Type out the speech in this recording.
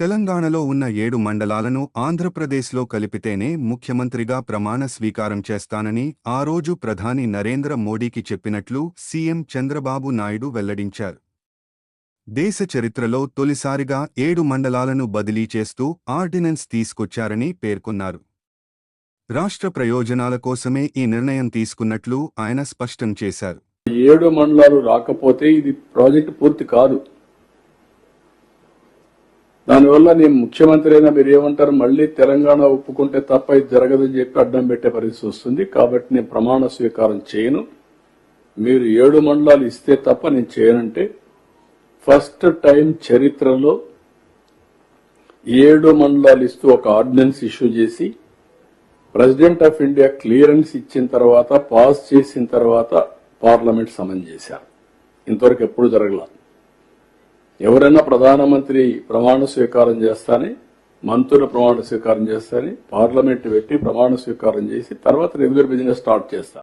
తెలంగాణలో ఉన్న ఏడు మండలాలను ఆంధ్రప్రదేశ్లో కలిపితేనే ముఖ్యమంత్రిగా ప్రమాణ స్వీకారం చేస్తానని ఆ రోజు ప్రధాని నరేంద్ర మోడీకి చెప్పినట్లు సీఎం చంద్రబాబు నాయుడు వెల్లడించారు. దేశ చరిత్రలో తొలిసారిగా ఏడు మండలాలను బదిలీ చేస్తూ ఆర్డినెన్స్ తీసుకొచ్చారని పేర్కొన్నారు. రాష్ట్ర ప్రయోజనాల కోసమే ఈ నిర్ణయం తీసుకున్నట్లు ఆయన స్పష్టం చేశారు. ఏడు మండలాలు రాకపోతే ఇది ప్రాజెక్టు పూర్తి కాదు. దానివల్ల నేను ముఖ్యమంత్రి అయినా మీరు ఏమంటారు మళ్ళీ తెలంగాణ ఒప్పుకుంటే తప్ప ఇది జరగదని చెప్పి అడ్డం పెట్టే పరిస్థితి వస్తుంది. కాబట్టి నేను ప్రమాణ స్వీకారం చేయను. మీరు ఏడు మండలాలు ఇస్తే తప్ప నేను చేయనంటే ఫస్ట్ టైం చరిత్రలో ఏడు మండలాలు ఇస్తూ ఒక ఆర్డినెన్స్ ఇష్యూ చేసి ప్రెసిడెంట్ ఆఫ్ ఇండియా క్లియరెన్స్ ఇచ్చిన తర్వాత పాస్ చేసిన తర్వాత పార్లమెంట్ సమన్ చేశారు. ఇంతవరకు ఎప్పుడు జరగలేదు. ఎవరైనా ప్రధానమంత్రి ప్రమాణ స్వీకారం చేస్తానే మంత్రుల ప్రమాణ స్వీకారం చేస్తానే పార్లమెంట్ పెట్టి ప్రమాణ స్వీకారం చేసి తర్వాత రెగ్యులర్ బిజినెస్ స్టార్ట్ చేస్తారు